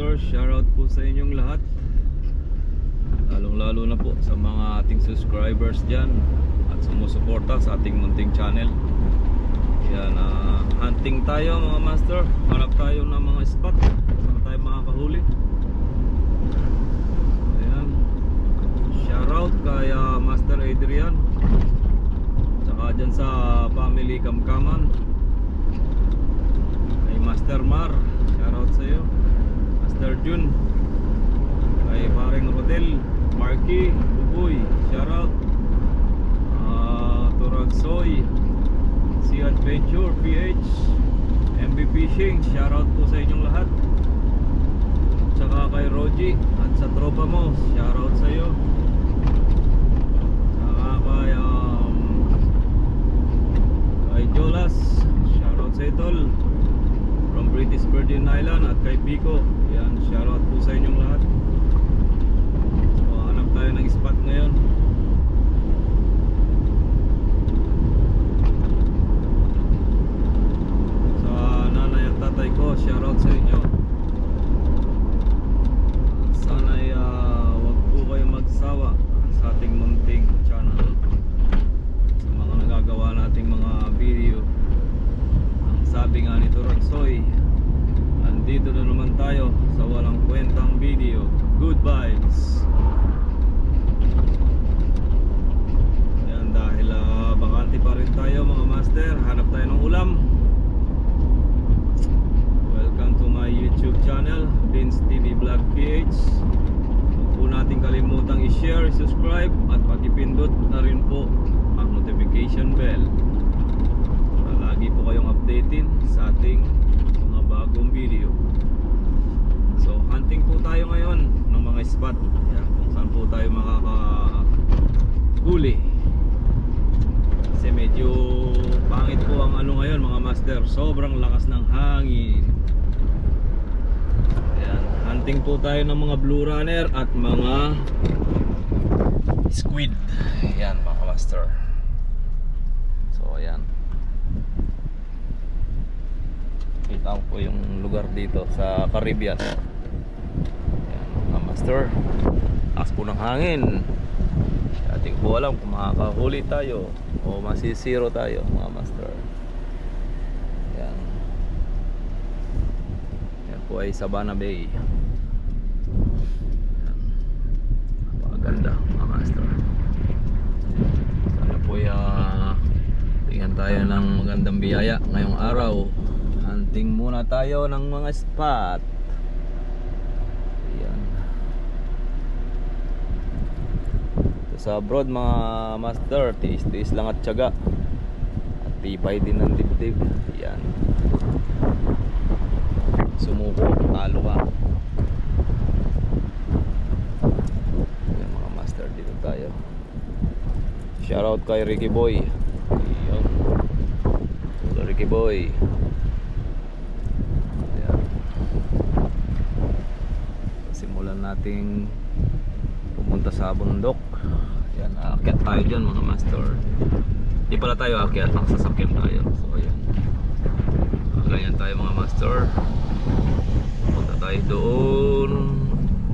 master, shoutout po sa inyong lahat. Lalong lalo na po sa mga ating subscribers dyan at sumusuporta sa ating munting channel. Yan, ah, hunting tayo mga master. Hanap tayo ng mga spot. Saan tayo makakahuli. Ayan. Shoutout kay ah, Master Adrian. Tsaka dyan sa family Kamkaman. Kay Master Mar. Shoutout sa iyo. Master Jun. Kay paring Rodel. Marky. Buboy. Shoutout. Ah, Turag Soy. Sea Adventure PH. MB Fishing. Shoutout po sa inyong lahat. Tsaka kay Roji at sa tropa mo. Shoutout sa iyo. Tsaka kay um, kay Jolas. Shoutout sa itol. From British Virgin Island at kay Pico. Yan, shoutout po sa inyong lahat. So, hanap tayo ng spot ngayon. Sa nanay at tatay ko, shoutout sa inyo. Sana'y ah, wag po kayo magsawa sa ating munting channel. Sa mga nagagawa nating mga video. Ang sabi nga nito Ransoy, andito na naman tayo sa walang kwentang video. Good vibes! Yan dahil ah, bakante pa rin tayo mga master. Hanap tayo ng ulam. Welcome to my YouTube channel, Vince TV Vlog PH. Huwag po natin kalimutang i-share, subscribe at pakipindot na rin po ang notification bell para lagi po kayong updated sa ating mga bagong video. So hunting po tayo ngayon ng mga spot Yan, kung saan po tayo makakahuli. Kasi medyo pangit po ang ano ngayon mga master. Sobrang lakas ng hangin. Ayan, hunting po tayo ng mga blue runner at mga squid. Ayan mga master. So ayan. Kita ko po yung lugar dito sa Caribbean. Ayan mga master. Lakas po ng hangin. Dati ko po alam kung makakahuli tayo o masisiro tayo mga master. Yan. Yan po ay Sabana Bay. Yan. Napakaganda mga master. Sana po ay ah, tingnan tayo ng magandang biyaya ngayong araw. Hunting muna tayo ng mga spot. Yan. sa abroad mga master tiis-tiis lang at tiyaga. At tibay din ng dibdib. Yan sumuko talo ka. Yan mga master dito tayo. Shoutout kay Ricky Boy. Yan Hello, Ricky Boy yan nating pumunta sa bundok. Yan aakyat tayo dyan mga master. Di pala tayo aakyat ang sasakyan tayo. So ayan. Ganyan tayo mga master. Punta tayo doon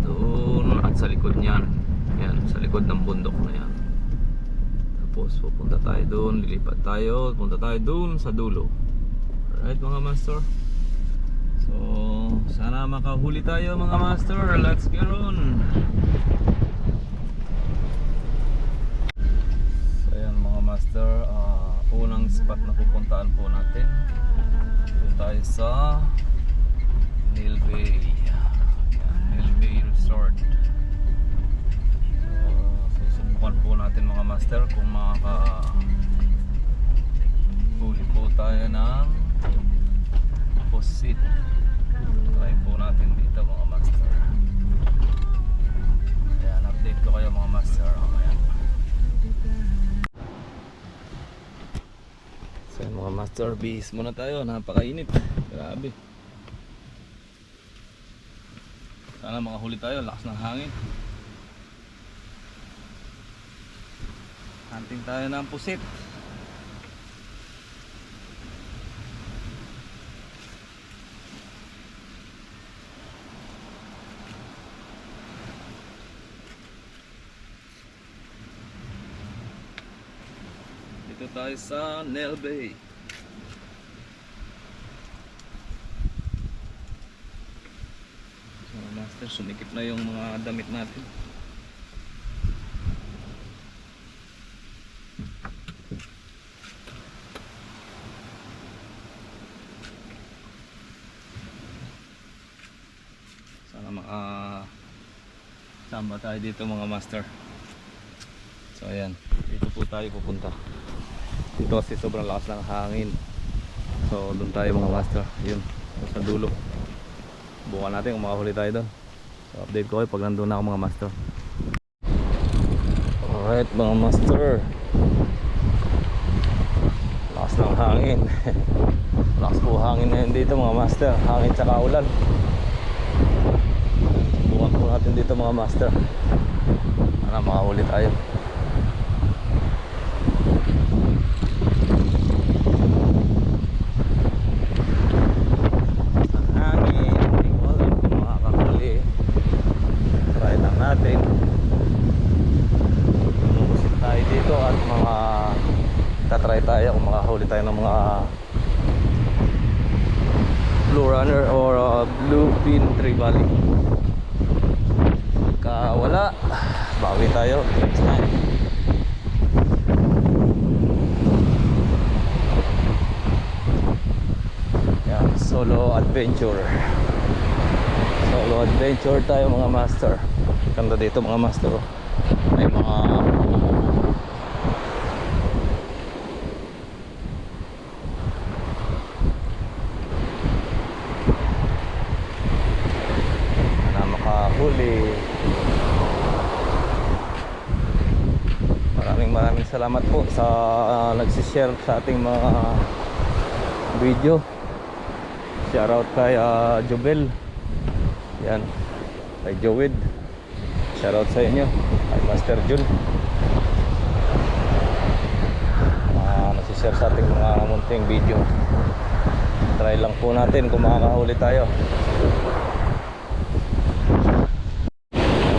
doon at sa likod niyan. Yan sa likod ng bundok na yan. Tapos pupunta tayo doon lilipat tayo punta tayo doon sa dulo. Alright mga master so sana makahuli tayo mga master let's get on So ayan mga master, ah, unang spot na pupuntaan po natin. Doon tayo sa Neil Bay. Ayan, Bay Resort. So, susubukan po natin mga master kung makaka huli po tayo ng pusit. Try po natin dito mga master. Ayan, update ko kayo mga master. Ayan. So yun, mga master bees muna tayo, napakainit. Grabe. Sana makahuli tayo, lakas ng hangin. Hunting tayo ng pusit. Tayo sa Nel Bay. So, master, sumikip na yung mga damit natin. Sana maka samba tayo dito mga master. So ayan, dito po tayo pupunta. Dito kasi sobrang lakas ng hangin. So doon tayo mga master. Yun, sa dulo. Bukan natin kung makahuli tayo doon. So update ko kayo pag nandun na ako mga master. Alright mga master. Lakas ng hangin. lakas po hangin na dito mga master. Hangin tsaka ulan. Bukan po natin dito mga master. Para makahuli tayo. Ang hangin, hindi ko alam kung makakahuli. Try lang natin. Lumusin tayo dito at mga tatry tayo kung makahuli tayo ng mga blue runner or uh, blue pin trevally. Pagka wala, bawi tayo next time. Yan, solo adventure. Solo adventure tayo mga master. Ganda dito mga master. oh. May mga na makahuli. Maraming maraming salamat po sa uh, nagsishare sa ating mga video. Shoutout kay uh, Jobel. Yan. Kay Joed. Shoutout sa inyo. Kay Master Jun. Uh, nagsishare sa ating mga munting video. Try lang po natin kung makakahuli tayo.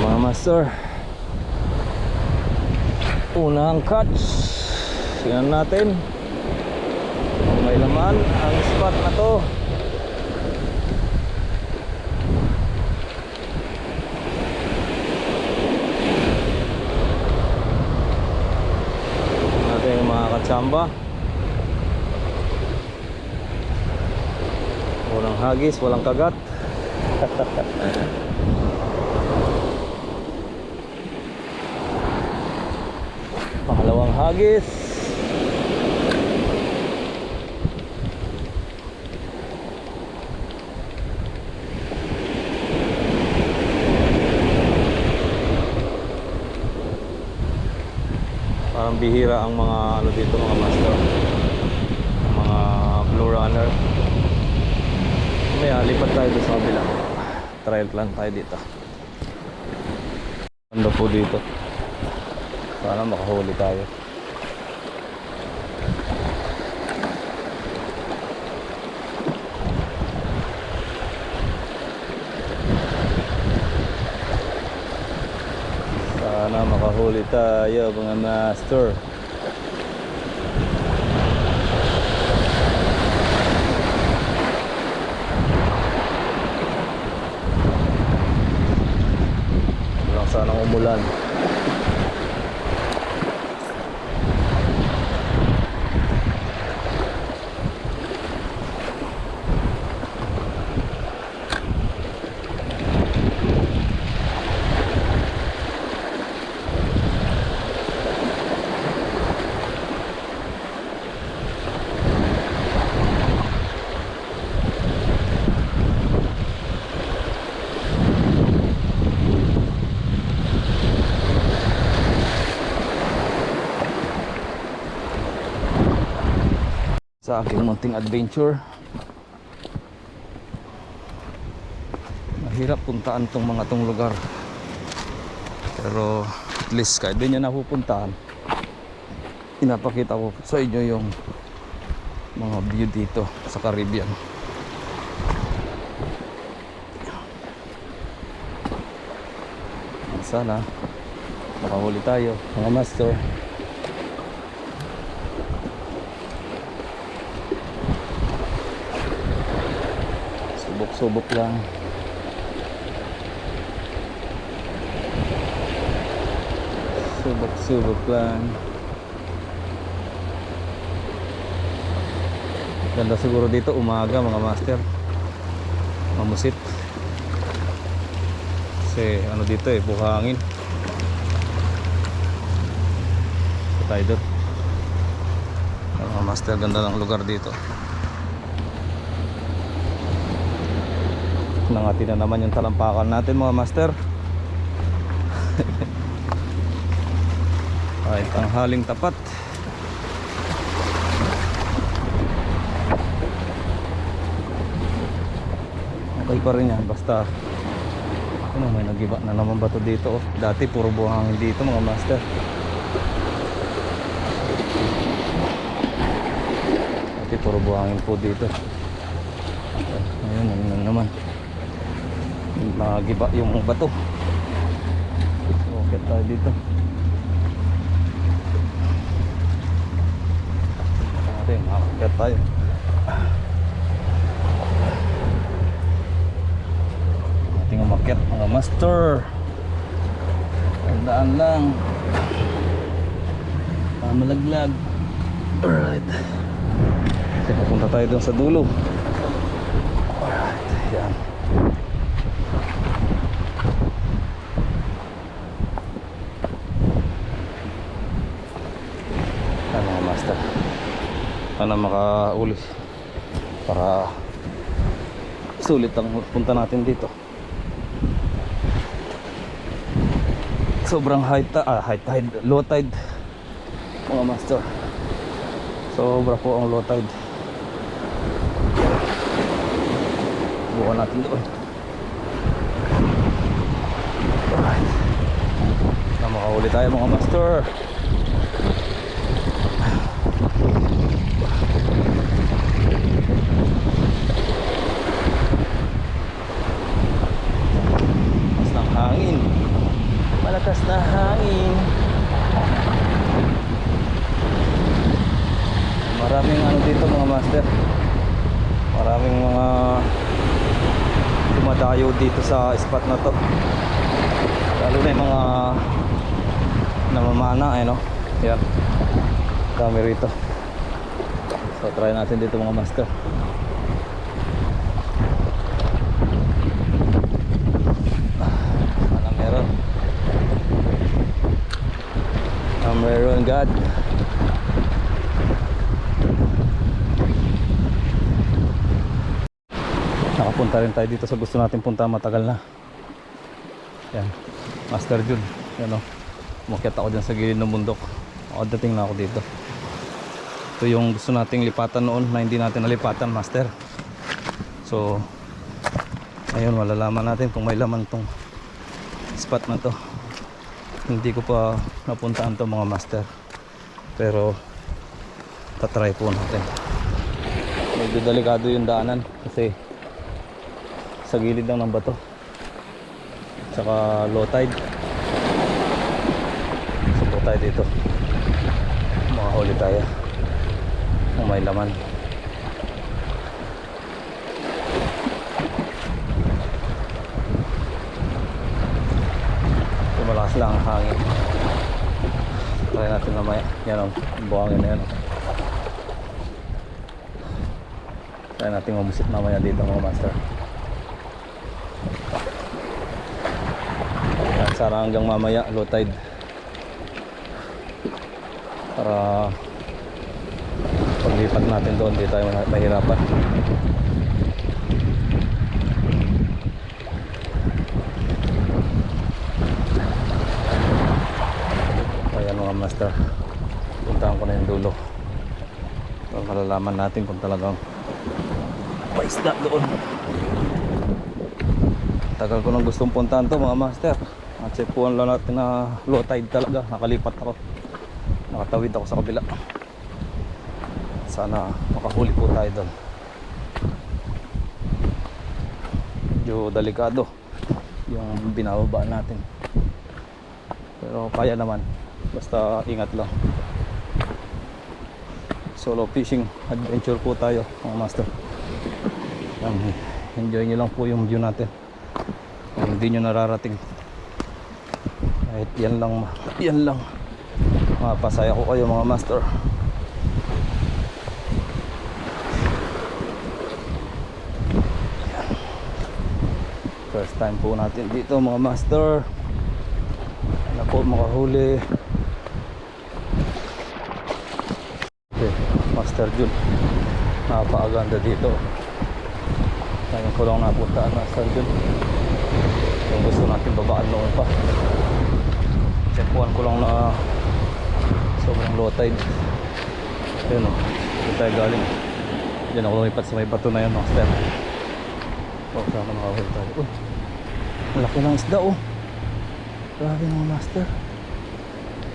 Mga master. Unang catch. Tingnan natin. May laman ang spot na to. Natin yung mga katsamba. Walang hagis, walang kagat. hagis. Parang bihira ang mga ano dito mga master. Mga blue runner. Kaya lipat tayo sa kabila. Trial plan tayo dito. Ano po dito? Sana makahuli tayo. Sana makahuli tayo mga master. Walang sanang umulan. Sa aking munting adventure. Mahirap puntaan tong mga tong lugar. Pero at least kahit din nyo napupuntahan pinapakita ko sa inyo yung mga view dito sa Caribbean. Sana makahuli tayo mga master Subok-subok lang. Subok-subok lang. Ganda siguro dito umaga mga master. Mamusit. Kasi ano dito eh, buhangin. Ito tayo doon. Mga master, ganda ng lugar dito. Nangati na naman yung talampakan natin mga master. Ay, tanghaling tapat. Okay pa rin yan, basta ano, may nagiba na naman ba to dito oh. Dati puro buhangin dito mga master. Dati puro buhangin po dito. Ayun, ano na naman. Nagiba yung bato. So, okay tayo dito. Natin, makakit tayo. Ating umakyat mga master. Tandaan lang. Pamalaglag. Alright. Kasi papunta tayo doon sa dulo. Alright. Yan. Yan mga master. Sana makauli. Para sulit ang punta natin dito. sobrang high tide, ah, high tide, low tide mga master sobra po ang low tide buka natin doon alright na makahuli tayo mga master mas ng hangin malakas na hangin maraming ano dito mga master maraming mga dumadayo dito sa spot na to. Lalo na mga namamana eh no? Yan. Dami rito. So try natin dito mga master. Ano meron? Ah, meron God. Nakapunta rin tayo dito sa gusto natin punta matagal na. Yan. Master Jun. Yan o. Umakyat ako dyan sa gilid ng bundok. Ako dating na ako dito. Ito yung gusto nating lipatan noon na hindi natin nalipatan, Master. So, ayun, malalaman natin kung may laman tong spot na to hindi ko pa napuntaan to mga master pero tatry po natin medyo delikado yung daanan kasi sa gilid lang ng bato tsaka low tide subo tayo dito makahuli tayo kung may laman malakas lang ang hangin. Try natin mamaya. Yan o, buhangin na yan. Try natin mamusit mamaya dito mga master. Sana hanggang mamaya, low tide. Para paglipat natin doon, di tayo mahirapan. Ayan mga master. Puntahan ko na yung dulo. Para malalaman natin kung talagang May isda doon. Tagal ko nang gustong puntahan to mga master Natsepuan lang natin na low tide talaga. Nakalipat ako. Nakatawid ako sa kabila. Sana makahuli po tayo doon. Medyo delikado Yung binababa natin. Pero kaya naman. Basta ingat lang. Solo fishing adventure po tayo mga master. Enjoy nyo lang po yung view natin. Kung hindi nyo nararating kahit yan lang yan lang. Mapasaya ko kayo mga master. First time po natin dito mga master. Na po makahuli. Okay, master Jun. Napakaganda dito. Kaya ko lang napuntaan master Jun. Kung gusto natin babaan noon pa one ko lang na sobrang low tide. Yun o doon tayo galing. Dyan ako lumipat sa may bato na yun master. O sana makahuli tayo. Uy ang laki ng isda oh. Grabe mga master.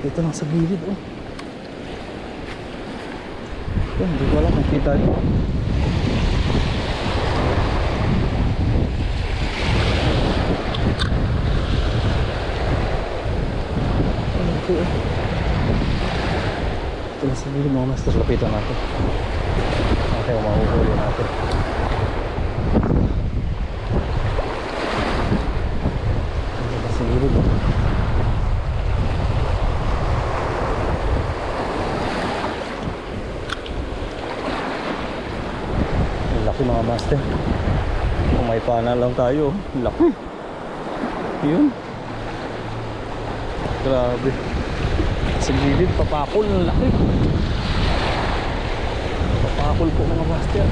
Dito lang sa gilid oh. Yun hindi ko alam kung kita nyo Ito eh. Ito na gilid mga master. Lapitan natin. Okay, mahuhuli natin. Ito na oh. Ang Laki mga master. Kung may pana lang tayo. Laki. Yun. Grabe. Sa gilid, papakol. Ang laki. Papakol po mga master.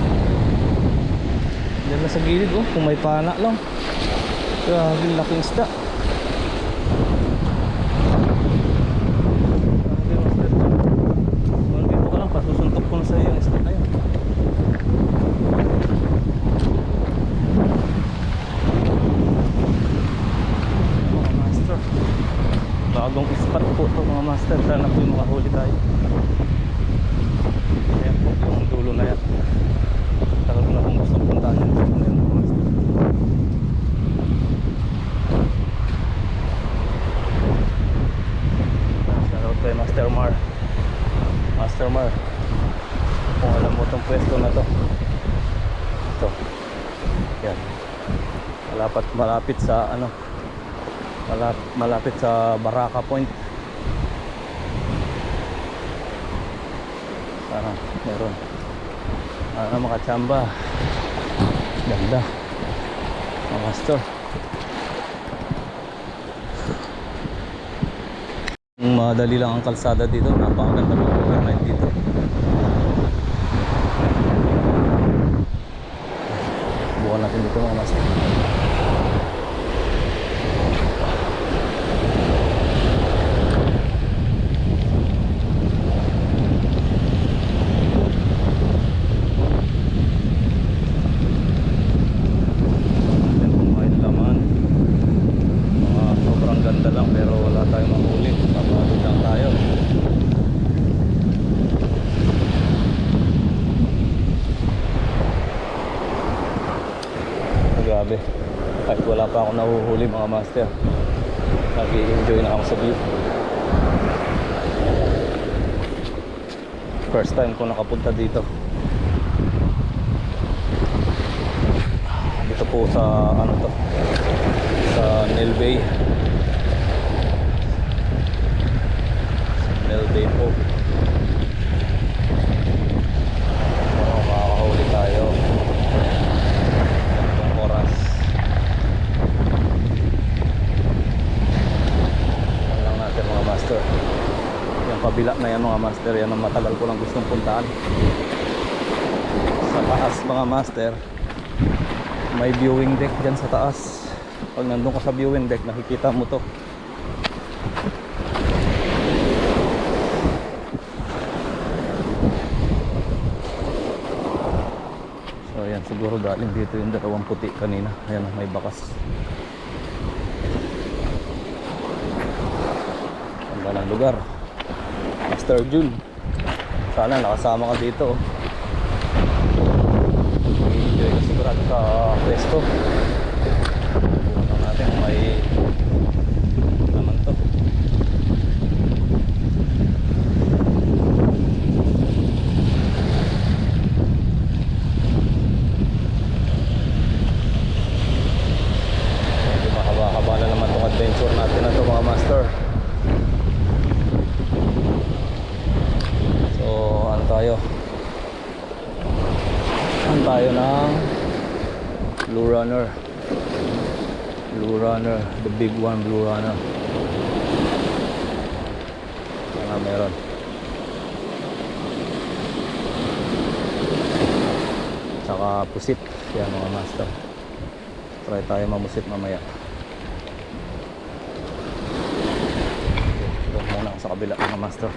Diyan na sa gilid oh. Kung may pana lang. Grabe, laking isda. Grabe master. Malagay mo ka lang. Pasusuntok ko na sa iyo yung isda na yun. Mga master. Bagong spot po to mga master. Sana po yung makahuli tayo. Ayan po yung dulo na yan. Tagal ko na kung gusto puntahan yung dulo na yan mga master. Shoutout kay Master Mar. Master Mar. Kung alam mo itong pwesto na to. Ito. Yan. Malapit, malapit sa ano malapit, malapit sa Baraka Point. Sana meron. Ano mga tsamba ganda. Mga store madali lang ang kalsada dito. Napakaganda ng overnight dito buwan natin dito mga master Yan kung may laman. Mga sobrang ganda lang pero wala tayong mahuli. Papagod lang tayo. Grabe. Kahit wala pa ako nahuhuli mga master. Nag-enjoy na ako sa view. First time ko nakapunta dito. dito po sa ano to sa Nel Bay Nel Bay po oh, makakahuli tayo ganitong oras yan lang natin mga master yung kabila na yan mga master yan ang matagal ko lang gustong puntaan sa taas mga master may viewing deck dyan sa taas. Pag nandun ka sa viewing deck nakikita mo to. So ayan siguro galing dito yung dalawang puti kanina. Ayan may bakas Walang lugar. Master June. Sana nakasama ka dito. Enjoy ka sigurado sa pwesto. Tingnan natin kung may naman to. Medyo mahaba-haba na naman tong adventure natin na to mga master. tayo. Saan tayo ng blue runner blue runner the big one blue runner sana meron? Tsaka pusit. Yan mga master. Try tayo mamusit mamaya. Doon muna sa kabila mga master.